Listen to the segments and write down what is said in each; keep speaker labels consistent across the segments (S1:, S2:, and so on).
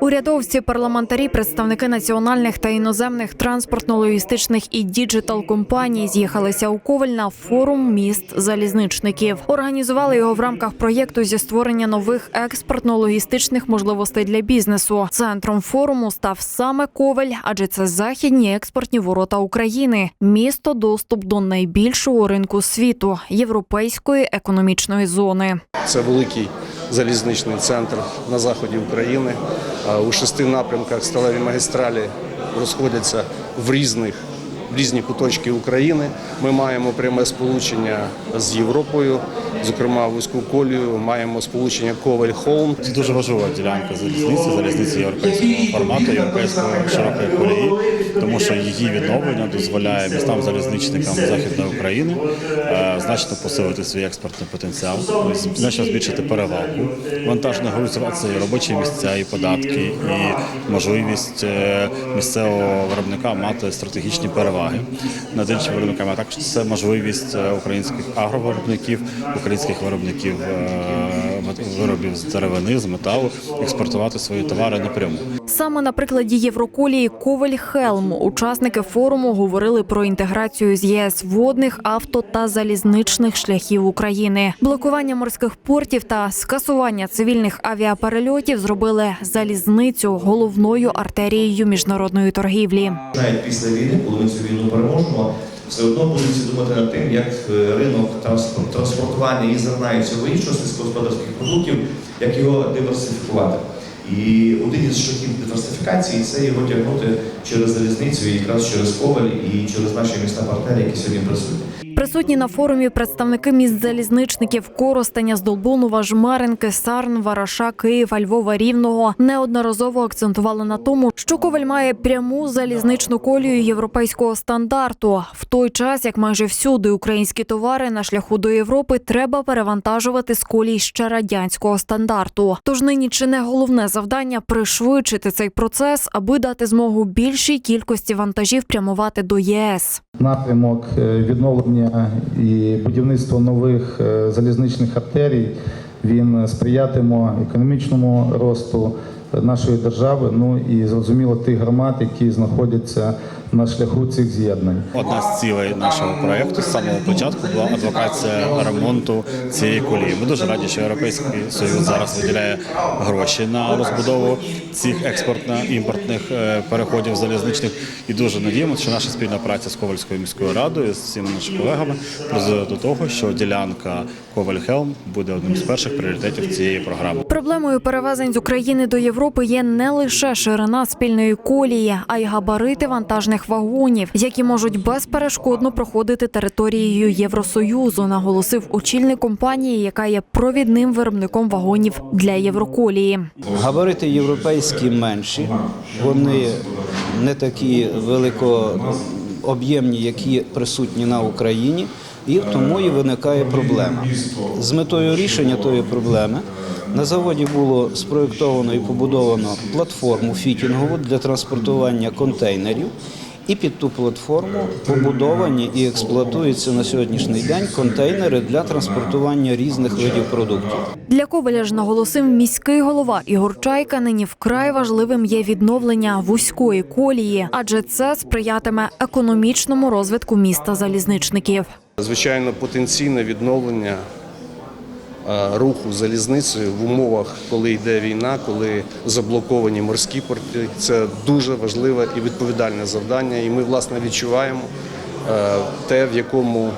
S1: Урядовці, парламентарі, представники національних та іноземних транспортно-логістичних і діджитал компаній з'їхалися у Ковель на форум міст залізничників. Організували його в рамках проєкту зі створення нових експортно-логістичних можливостей для бізнесу. Центром форуму став саме Ковель, адже це західні експортні ворота України. Місто доступ до найбільшого ринку світу європейської економічної зони.
S2: Це великий залізничний центр на заході України. У шести напрямках сталеві магістралі розходяться в різних в різні куточки України. Ми маємо пряме сполучення з Європою, зокрема вузьку колію. Маємо сполучення Коваль-Холм.
S3: Це дуже важлива ділянка залізниці, залізниці європейського формату, європейської широкої колії, тому що її відновлення дозволяє містам залізничникам Західної України е, значно посилити свій експортний потенціал, значно збільшити перевалку вантажних грузів, а це і робочі місця, і податки, і можливість е, місцевого виробника мати стратегічні переваги над іншими виробниками. А також це можливість е, українських агровиробників, українських виробників виробів з деревини, з металу експортувати свої товари напряму.
S1: Саме на прикладі Євроколії Ковель Хелм учасники форуму говорили про інтеграцію з ЄС водних, авто та залізничних шляхів України. Блокування морських портів та скасування цивільних авіаперельотів зробили залізницю головною артерією міжнародної торгівлі.
S4: навіть після війни, коли ми цю війну переможемо, все одно будуть думати над тим, як е, ринок транспортування і зерна і всього іншого сільськогосподарських продуктів, як його диверсифікувати. І один із шляхів диверсифікації це його тягнути через залізницю, якраз через Коваль і через наші міста партнери, які сьогодні присутні.
S1: Присутні на форумі представники міст залізничників Коростеня, Здолбунова, Жмеринки, Сарн, Вараша, Києва, Львова, Рівного неодноразово акцентували на тому, що Коваль має пряму залізничну колію європейського стандарту. В той час, як майже всюди українські товари на шляху до Європи треба перевантажувати з колій ще радянського стандарту. Тож нині чи не головне завдання пришвидшити цей процес, аби дати змогу більшій кількості вантажів прямувати до ЄС.
S5: напрямок е, і будівництво нових е, залізничних артерій. Він сприятиме економічному росту нашої держави. Ну і зрозуміло тих громад, які знаходяться на шляху цих з'єднань.
S3: Одна з цілей нашого проєкту з самого початку була адвокація ремонту цієї колії. Ми дуже раді, що Європейський Союз зараз виділяє гроші на розбудову цих експортно-імпортних е, переходів залізничних. І дуже надіємося, що наша спільна праця з Ковальською міською радою з всіма нашими колегами призведе до того, що ділянка Коваль-Хелм буде одним з перших пріоритетів цієї програми.
S1: Проблемою перевезень з України до Європи є не лише ширина спільної колії, а й габарити вантажних вагонів, які можуть безперешкодно проходити територією Євросоюзу, наголосив очільник компанії, яка є провідним виробником вагонів для Євроколії.
S6: Габарити європейські менші, вони не такі великооб'ємні, які присутні на Україні, і тому і виникає проблема. З метою рішення тої проблеми на заводі було спроєктовано і побудовано платформу фітінгову для транспортування контейнерів. І під ту платформу побудовані і експлуатуються на сьогоднішній день контейнери для транспортування різних видів продуктів.
S1: Для Коваля ж наголосив міський голова Ігор Чайка. Нині вкрай важливим є відновлення вузької колії, адже це сприятиме економічному розвитку міста залізничників.
S2: Звичайно, потенційне відновлення руху залізницею в умовах, коли йде війна, коли заблоковані морські порти, це дуже важливе і відповідальне завдання. І ми, власне, відчуваємо е, те, в якому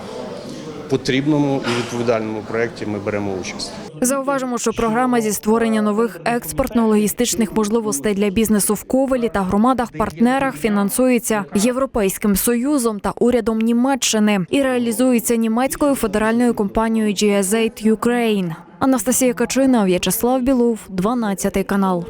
S2: потрібному і відповідальному проєкті ми беремо участь.
S1: Зауважимо, що програма зі створення нових експортно-логістичних можливостей для бізнесу в Ковелі та громадах-партнерах фінансується Європейським союзом та урядом Німеччини і реалізується німецькою федеральною компанією GS8 Ukraine. Анастасія Качина, В'ячеслав Білов, 12 канал.